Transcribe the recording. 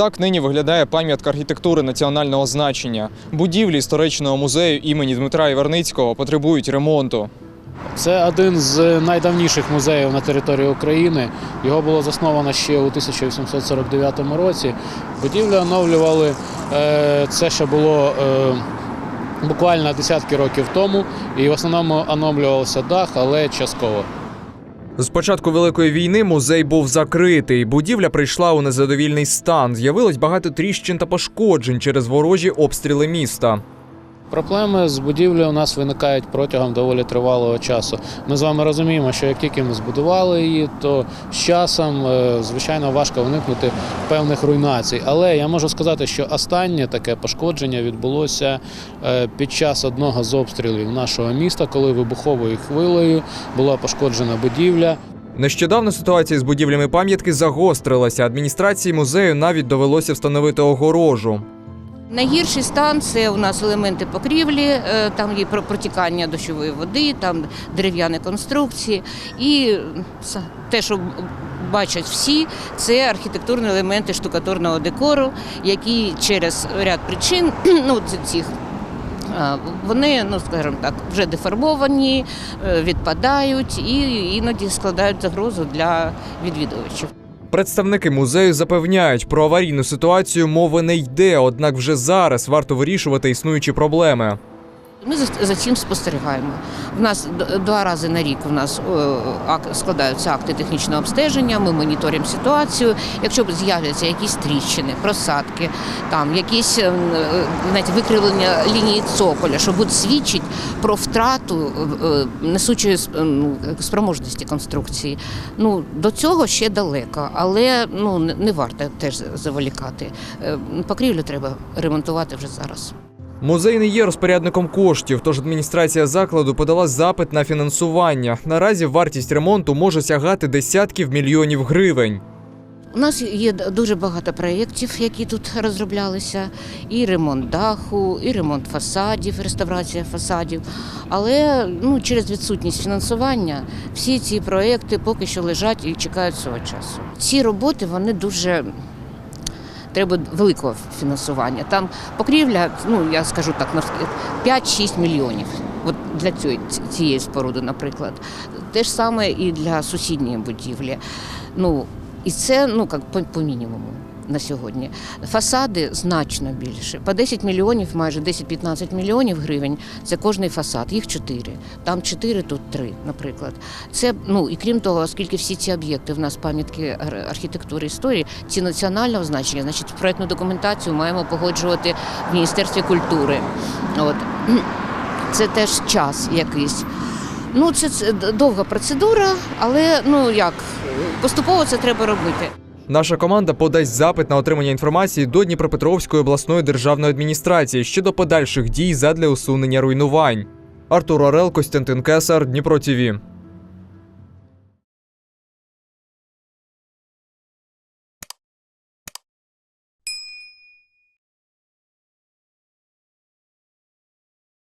Так нині виглядає пам'ятка архітектури національного значення. Будівлі історичного музею імені Дмитра Іверницького потребують ремонту. Це один з найдавніших музеїв на території України. Його було засновано ще у 1849 році. Будівлю оновлювали. е, Це ще було е, буквально десятки років тому, і в основному оновлювався дах, але частково. З початку великої війни музей був закритий. Будівля прийшла у незадовільний стан. З'явилось багато тріщин та пошкоджень через ворожі обстріли міста. Проблеми з будівлею у нас виникають протягом доволі тривалого часу. Ми з вами розуміємо, що як тільки ми збудували її, то з часом, е, звичайно, важко уникнути певних руйнацій. Але я можу сказати, що останнє таке пошкодження відбулося е, під час одного з обстрілів нашого міста, коли вибуховою хвилею була пошкоджена будівля. Нещодавно ситуація з будівлями пам'ятки загострилася. Адміністрації музею навіть довелося встановити огорожу. Найгірший стан це у нас елементи покрівлі, е, там є про- протікання дощової води, там дерев'яні конструкції. І те, що бачать всі, це архітектурні елементи штукатурного декору, які через ряд причин, ну цих. Вони, ну скажімо так, вже деформовані, е, відпадають і іноді складають загрозу для відвідувачів. Представники музею запевняють, про аварійну ситуацію мови не йде, однак вже зараз варто вирішувати існуючі проблеми. Ми за, цим спостерігаємо. У нас два рази на рік у нас е, складаються акти технічного обстеження. Ми моніторимо ситуацію. Якщо з'являться якісь тріщини, просадки, там якісь е, навіть викривлення лінії цоколя, що будуть свідчити про втрату е, несучої е, ну, спроможності конструкції. Ну до цього ще далеко, але ну не варто теж заволікати. Покрівлю треба ремонтувати вже зараз. Музей не є розпорядником коштів, тож адміністрація закладу подала запит на фінансування. Наразі вартість ремонту може сягати десятків мільйонів гривень. У нас є дуже багато проєктів, які тут розроблялися: і ремонт даху, і ремонт фасадів, реставрація фасадів. Але ну, через відсутність фінансування всі ці проєкти поки що лежать і чекають свого часу. Ці роботи вони дуже. Треба великого фінансування. Там покрівля, ну я скажу так, на 5-6 мільйонів. От для цієї, цієї споруди, наприклад. Те ж саме і для сусідньої будівлі. Ну, і це ну, як по, по мінімуму на сьогодні. Фасади значно більше. По 10 мільйонів, майже 10-15 мільйонів гривень це кожний фасад. Їх чотири. Там чотири, тут три, наприклад. Це, ну, і крім того, оскільки всі ці об'єкти в нас пам'ятки архітектури історії, ці національного значення, значить, проєктну документацію маємо погоджувати в Міністерстві культури. От. Це теж час якийсь. Ну, це, довга процедура, але ну як поступово це треба робити. Наша команда подасть запит на отримання інформації до Дніпропетровської обласної державної адміністрації щодо подальших дій задля усунення руйнувань. Артур Орел, Костянтин Кесар, Дніпро ТІВІ.